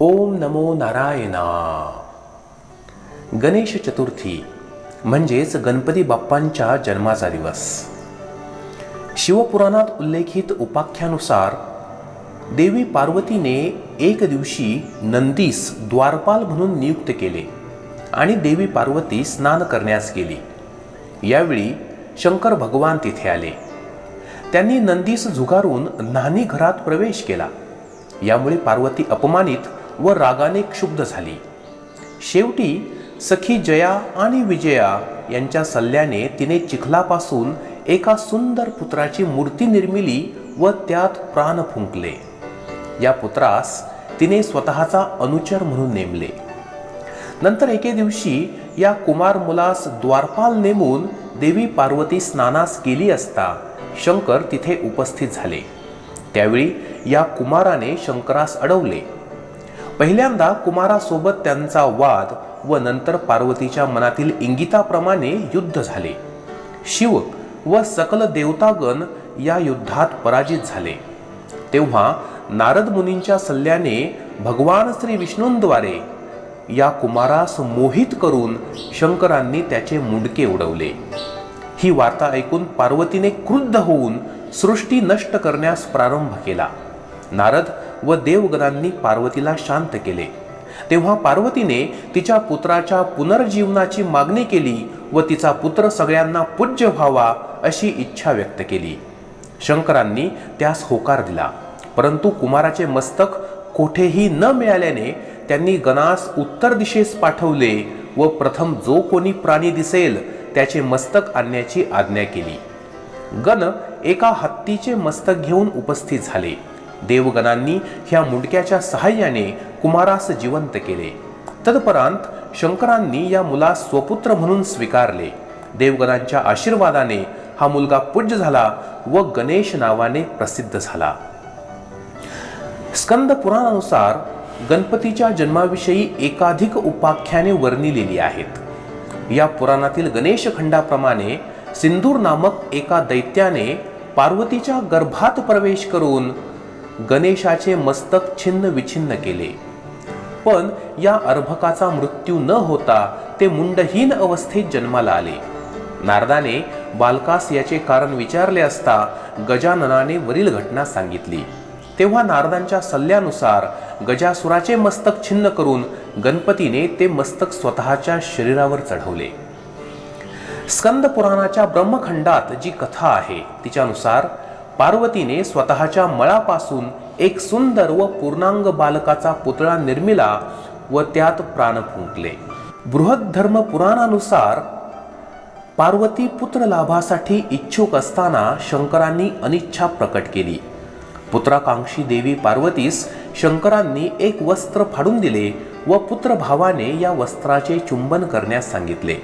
ओम नमो नारायणा. गणेश चतुर्थी म्हणजेच गणपती बाप्पांच्या जन्माचा दिवस. शिवपुराणात उल्लेखित उपाख्यानुसार देवी पार्वतीने एक दिवशी नंदीस द्वारपाल म्हणून नियुक्त केले आणि देवी पार्वती स्नान करण्यास गेली. यावेळी शंकर भगवान तिथे आले. त्यांनी नंदीस झुगारून नानी घरात प्रवेश केला. यामुळे पार्वती अपमानित व रागाने क्षुब्ध झाली. शेवटी सखी जया आणि विजया यांच्या सल्ल्याने तिने चिखलापासून एका सुंदर पुत्राची मूर्ती निर्मिली व त्यात प्राण फुंकले. या पुत्रास तिने स्वतःचा अनुचर म्हणून नेमले. नंतर एके दिवशी या कुमार मुलास द्वारपाल नेमून देवी पार्वती स्नानास केली असता शंकर तिथे उपस्थित झाले. त्यावेळी या कुमाराने शंकरास अडवले. पहिल्यांदा कुमारासोबत त्यांचा वाद व नंतर पार्वतीच्या मनातील इंगिताप्रमाणे युद्ध झाले. शिव व सकल देवतागण या युद्धात पराजित झाले. तेव्हा नारद मुनींच्या सल्ल्याने भगवान श्री विष्णूंद्वारे या कुमारास मोहित करून शंकरांनी त्याचे मुंडके उडवले. ही वार्ता ऐकून पार्वतीने क्रुद्ध होऊन सृष्टी नष्ट करण्यास प्रारंभ केला. नारद व देवगणांनी पार्वतीला शांत केले. तेव्हा पार्वतीने तिच्या पुत्राच्या पुनर्जीवनाची मागणी केली व तिचा पुत्र सगळ्यांना पूज्य व्हावा अशी इच्छा व्यक्त केली. शंकरांनी त्यास होकार दिला. परंतु कुमाराचे मस्तक कोठेही न मिळाल्याने त्यांनी गणास उत्तर दिशेस पाठवले व प्रथम जो कोणी प्राणी दिसेल त्याचे मस्तक आणण्याची आज्ञा केली. गण एका हत्तीचे मस्तक घेऊन उपस्थित झाले. देवगणांनी ह्या मुंडक्याच्या सहाय्याने कुमारास जिवंत केले. तदपरांत शंकरांनी या मुलास स्वपुत्र म्हणून स्वीकारले. देवगणांच्या आशीर्वादाने हा मुलगा पूज्य झाला व गणेश नावाने प्रसिद्ध झाला. स्कंद पुराणानुसार गणपतीच्या जन्माविषयी एकाधिक उपाख्याने वर्णिलेली आहेत. या पुराणातील गणेश खंडाप्रमाणे सिंदूर नामक एका दैत्याने पार्वतीच्या गर्भात प्रवेश करून गणेशाचे मस्तक छिन्न विछिन्न केले. पण या अर्भकाचा मृत्यू न होता ते मुंडहीन अवस्थेत जन्माला आले. नारदाने बालकास याचे कारण विचारले असता गजाननाने वरील घटना सांगितली. तेव्हा नारदांच्या सल्ल्यानुसार गजासुराचे मस्तक छिन्न करून गणपतीने ते मस्तक स्वतःच्या शरीरावर चढवले. स्कंद पुराणाच्या ब्रह्मखंडात जी कथा आहे तिच्यानुसार पार्वतीने स्वतःच्या मळापासून एक सुंदर व पूर्णांग बालकाचा पुतळा निर्मिला व त्यात प्राण फुंकले. बृहद्धर्म पुराणानुसार पार्वती पुत्र लाभासाठी इच्छुक असताना शंकरांनी अनिच्छा प्रकट केली. पुत्राकांक्षी देवी पार्वतीस शंकरांनी एक वस्त्र फाडून दिले व पुत्रभावाने या वस्त्राचे चुंबन करण्यास सांगितले.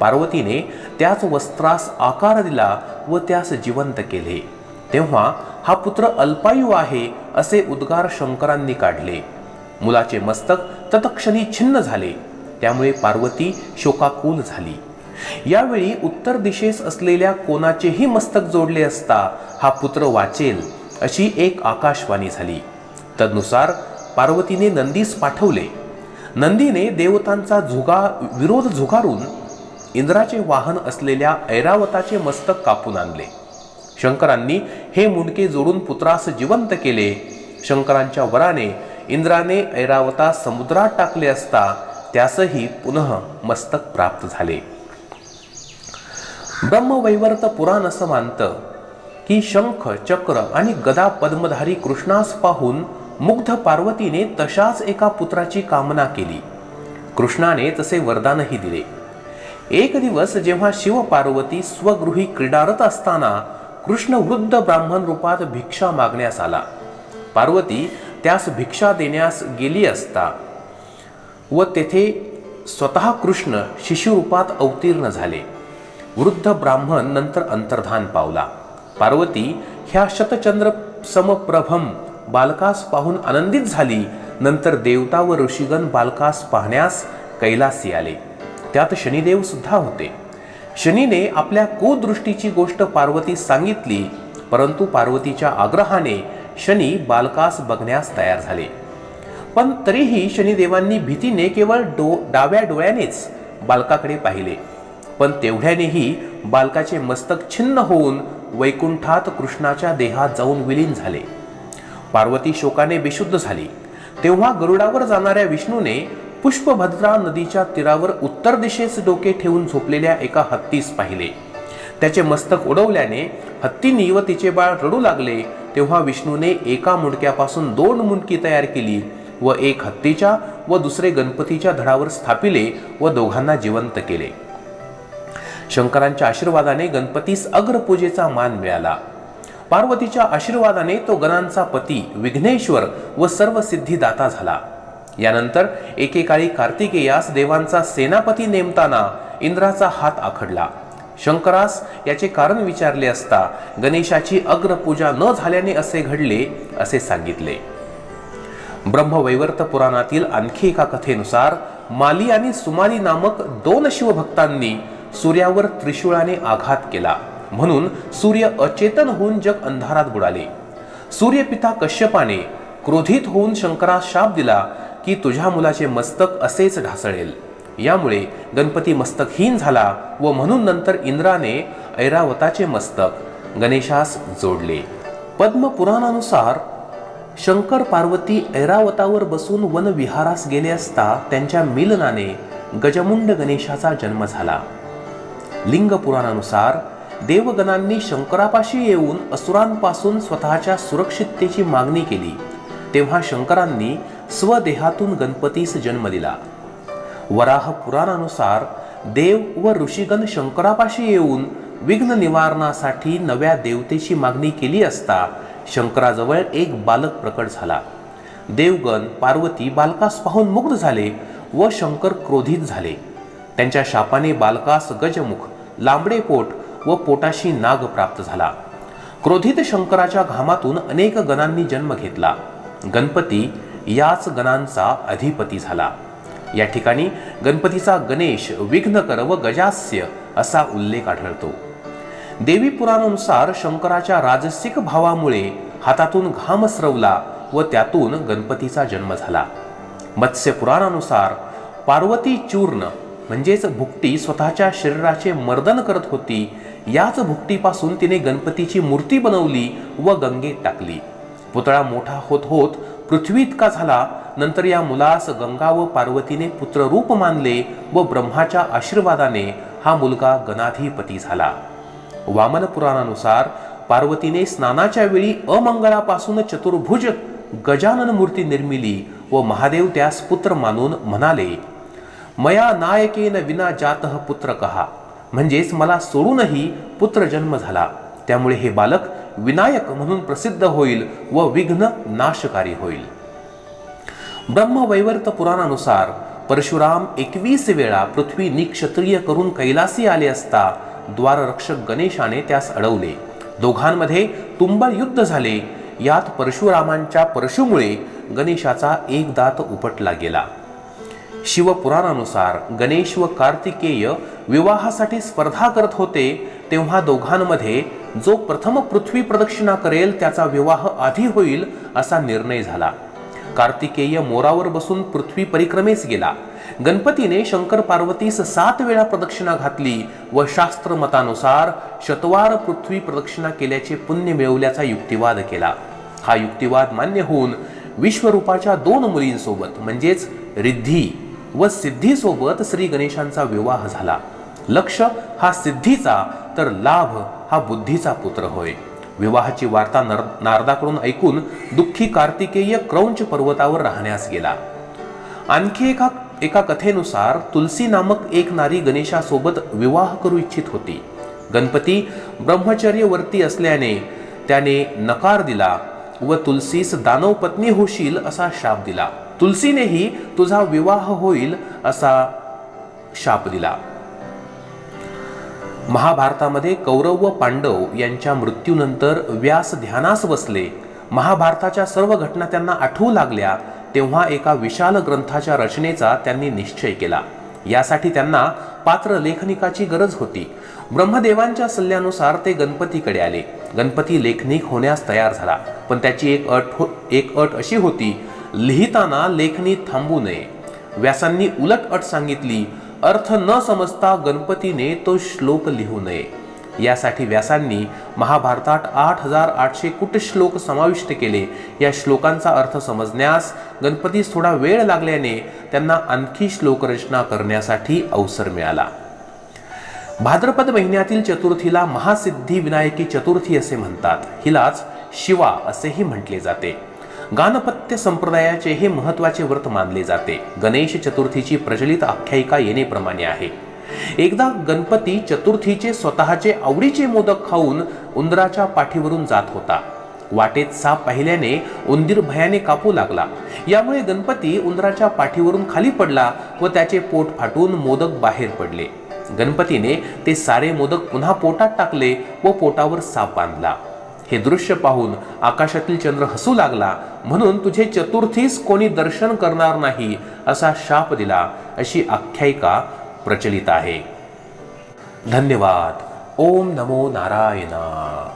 पार्वतीने त्याच वस्त्रास आकार दिला व त्यास जिवंत केले. तेव्हा हा पुत्र अल्पायू आहे असे उद्गार शंकरांनी काढले. मुलाचे मस्तक तत्क्षणी छिन्न झाले. त्यामुळे पार्वती शोकाकुल झाली. यावेळी उत्तर दिशेस असलेल्या कोणाचेही मस्तक जोडले असता हा पुत्र वाचेल अशी एक आकाशवाणी झाली. तदनुसार पार्वतीने नंदीस पाठवले. नंदीने देवतांचा झुगा विरोध झुगारून इंद्राचे वाहन असलेल्या ऐरावताचे मस्तक कापून आणले. शंकरांनी हे मुंडके जोडून पुत्रास जिवंत केले. शंकरांच्या वराने इंद्राने ऐरावता समुद्रात टाकले असता त्यासही पुनः मस्तक प्राप्त झाले. ब्रह्मवैवर्त पुराण असं मानतं की शंख चक्र आणि गदा पद्मधारी कृष्णास पाहून मुग्ध पार्वतीने तशाच एका पुत्राची कामना केली. कृष्णाने तसे वरदानही दिले. एक दिवस जेव्हा शिव पार्वती स्वगृही क्रीडारत असताना कृष्ण वृद्ध ब्राह्मण रूपात भिक्षा मागण्यास आला. पार्वती त्यास भिक्षा देण्यास गेली असता व तेथे स्वतः कृष्ण शिशुरूपात अवतीर्ण झाले. वृद्ध ब्राह्मण नंतर अंतर्धान पावला. पार्वती ह्या शतचंद्र समप्रभम बालकास पाहून आनंदित झाली. नंतर देवता व ऋषीगण बालकास पाहण्यास कैलासी आले. त्यात शनिदेव सुद्धा होते. शनीने आपल्या कुदृष्टीची गोष्ट पार्वतीस सांगितली परंतु पार्वतीच्या आग्रहाने शनी बालकास बघण्यास तयार झाले. पण तरीही शनिदेवांनी भीतीने केवळ डो डाव्या डोळ्यानेच बालकाकडे पाहिले. पण तेवढ्यानेही बालकाचे मस्तक छिन्न होऊन वैकुंठात कृष्णाच्या देहात जाऊन विलीन झाले. पार्वती शोकाने बेशुद्ध झाली. तेव्हा गरुडावर जाणाऱ्या विष्णूने पुष्पभद्रा नदीच्या तीरावर उत्तर दिशेस डोके ठेवून झोपलेल्या एका हत्तीस पाहिले. त्याचे मस्तक उडवल्याने हत्तीनी व तिचे बाळ रडू लागले तेव्हा विष्णूने एका मुंडक्यापासून दोन मुंडकी तयार केली व एक हत्तीच्या व दुसरे गणपतीच्या धडावर स्थापिले व दोघांना जिवंत केले. शंकरांच्या आशीर्वादाने गणपतीस अग्रपूजेचा मान मिळाला. पार्वतीच्या आशीर्वादाने तो गणांचा पती विघ्नेश्वर व सर्व सिद्धिदाता झाला. यानंतर एकेकाळी कार्तिकेयास देवांचा सेनापती नेमताना इंद्राचा हात आखडला. शंकरास याचे कारण विचारले असता गणेशाची अग्रपूजा न झाल्याने असे घडले असे सांगितले. ब्रह्मवैवर्त पुराणातील आणखी एका कथेनुसार माली आणि सुमाली नामक दोन शिवभक्तांनी सूर्यावर त्रिशूळाने आघात केला. म्हणून सूर्य अचेतन होऊन जग अंधारात बुडाले. सूर्यपिता कश्यपाने क्रोधित होऊन शंकरास शाप दिला की तुझ्या मुलाचे मस्तक असेच ढासळेल. यामुळे गणपती मस्तकहीन झाला व म्हणून नंतर इंद्राने ऐरावताचे मस्तक गणेशास जोडले. पद्मपुराणानुसार शंकर पार्वती ऐरावतावर बसून वनविहारास गेले असता त्यांच्या मिलनाने गजमुंड गणेशाचा जन्म झाला. लिंग पुराणानुसार देवगणांनी शंकरापाशी येऊन असुरांपासून स्वतःच्या सुरक्षिततेची मागणी केली. तेव्हा शंकरांनी स्वदेहातून गणपतीस जन्म दिला. वराह पुराणानुसार देव व ऋषीगण शंकरापाशी येऊन विघ्न निवारणासाठी नव्या देवतेची मागणी केली असता शंकराजवळ एक बालक प्रकट झाला. देवगण पार्वती बालकास पाहून मुग्ध झाले व शंकर क्रोधित झाले. त्यांच्या शापाने बालकास गजमुख लांबडे पोट व पोटाशी नाग प्राप्त झाला. क्रोधित शंकराच्या घामातून अनेक गणांनी जन्म घेतला. गणपती याच गणांचा अधिपती झाला. या ठिकाणी गणपतीचा गणेश विघ्नकर व गजास्य असा उल्लेख आढळतो. देवी पुराणानुसार शंकराच्या राजसिक भावामुळे हातातून घाम स्रवला व त्यातून गणपतीचा जन्म झाला. मत्स्य पुराणानुसार पार्वती चूर्ण म्हणजेच भुकटी स्वतःच्या शरीराचे मर्दन करत होती. याच भुकटीपासून तिने गणपतीची मूर्ती बनवली व गंगेत टाकली. पुतळा मोठा होत होत पृथ्वी इतका झाला नंतर या मुलास गंगा व पार्वतीने पुत्ररूप मानले व ब्रह्माच्या आशीर्वादाने हा मुलगा गणाधिपती झाला. वामन पुराणानुसार पार्वतीने स्नानाच्या वेळी अमंगळापासून चतुर्भुज गजानन मूर्ती निर्मिली व महादेव त्यास पुत्र मानून म्हणाले मया नायकेन विना जात पुत्र कहा. म्हणजेच मला सोडूनही पुत्र जन्म झाला. त्यामुळे हे बालक विनायक म्हणून प्रसिद्ध होईल व विघ्न नाशकारी होईल. ब्रह्मवैवर्त पुराणानुसार परशुराम एकवीस वेळा पृथ्वी निक्षत्रिय करून कैलासी आले असता द्वाररक्षक गणेशाने त्यास अडवले. दोघांमध्ये तुंबळ युद्ध झाले. यात परशुरामांच्या परशुमुळे गणेशाचा एक दात उपटला गेला. शिवपुराणानुसार गणेश व कार्तिकेय विवाहासाठी स्पर्धा करत होते तेव्हा दोघांमध्ये जो प्रथम पृथ्वी प्रदक्षिणा करेल त्याचा विवाह आधी होईल असा निर्णय झाला. कार्तिकेय मोरावर बसून पृथ्वी परिक्रमेस गेला. गणपतीने शंकर पार्वतीस सात वेळा प्रदक्षिणा घातली व शास्त्र मतानुसार शतवार पृथ्वी प्रदक्षिणा केल्याचे पुण्य मिळवल्याचा युक्तिवाद केला. हा युक्तिवाद मान्य होऊन विश्वरूपाच्या दोन मुलींसोबत म्हणजेच रिद्धी व सिद्धीसोबत श्री गणेशांचा विवाह झाला. लक्ष हा सिद्धीचा तर लाभ हा बुद्धीचा पुत्र होय. विवाहाची वार्ता नर नारदाकडून ऐकून दुःखी कार्तिकेय क्रौंच पर्वतावर राहण्यास गेला. आणखी एका एका कथेनुसार तुलसी नामक एक नारी गणेशासोबत विवाह करू इच्छित होती. गणपती ब्रह्मचर्यवर्ती असल्याने त्याने नकार दिला. व तुलसीस दानव पत्नी होशील असा शाप दिला. तुलसीनेही तुझा विवाह होईल असा शाप दिला. महाभारतामध्ये कौरव व पांडव यांच्या मृत्यूनंतर व्यास ध्यानास बसले. महाभारताच्या सर्व घटना त्यांना आठवू लागल्या तेव्हा एका विशाल ग्रंथाच्या रचनेचा त्यांनी निश्चय केला. यासाठी त्यांना पात्र लेखनिकाची गरज होती. ब्रह्मदेवांच्या सल्ल्यानुसार ते गणपतीकडे आले. गणपती लेखनिक होण्यास तयार झाला. पण त्याची एक अट हो एक अट अशी होती लिहिताना लेखणी थांबू नये. व्यासांनी उलट अट सांगितली अर्थ न समजता गणपतीने तो श्लोक लिहू नये. यासाठी व्यासांनी महाभारतात आठ हजार आठशे कुट श्लोक समाविष्ट केले. या श्लोकांचा अर्थ समजण्यास गणपतीस थोडा वेळ लागल्याने त्यांना आणखी श्लोकरचना करण्यासाठी अवसर मिळाला. भाद्रपद महिन्यातील चतुर्थीला महासिद्धी विनायकी चतुर्थी असे म्हणतात. हिलाच शिवा असेही म्हटले जाते. गानपत्य संप्रदायाचे हे महत्त्वाचे व्रत मानले जाते. गणेश चतुर्थीची प्रचलित आख्यायिका येणेप्रमाणे आहे. एकदा गणपती चतुर्थीचे स्वतःचे आवडीचे मोदक खाऊन उंदराच्या पाठीवरून जात होता. वाटेत साप पाहिल्याने उंदीर भयाने कापू लागला. यामुळे गणपती उंदराच्या पाठीवरून खाली पडला व त्याचे पोट फाटून मोदक बाहेर पडले. गणपतीने ते सारे मोदक पुन्हा पोटात टाकले व पोटावर साप बांधला. हे दृश्य पाहून आकाशातील चंद्र हसू लागला म्हणून तुझे चतुर्थीस कोणी दर्शन करणार नाही असा शाप दिला अशी आख्यायिका प्रचलित आहे. धन्यवाद. ओम नमो नारायणा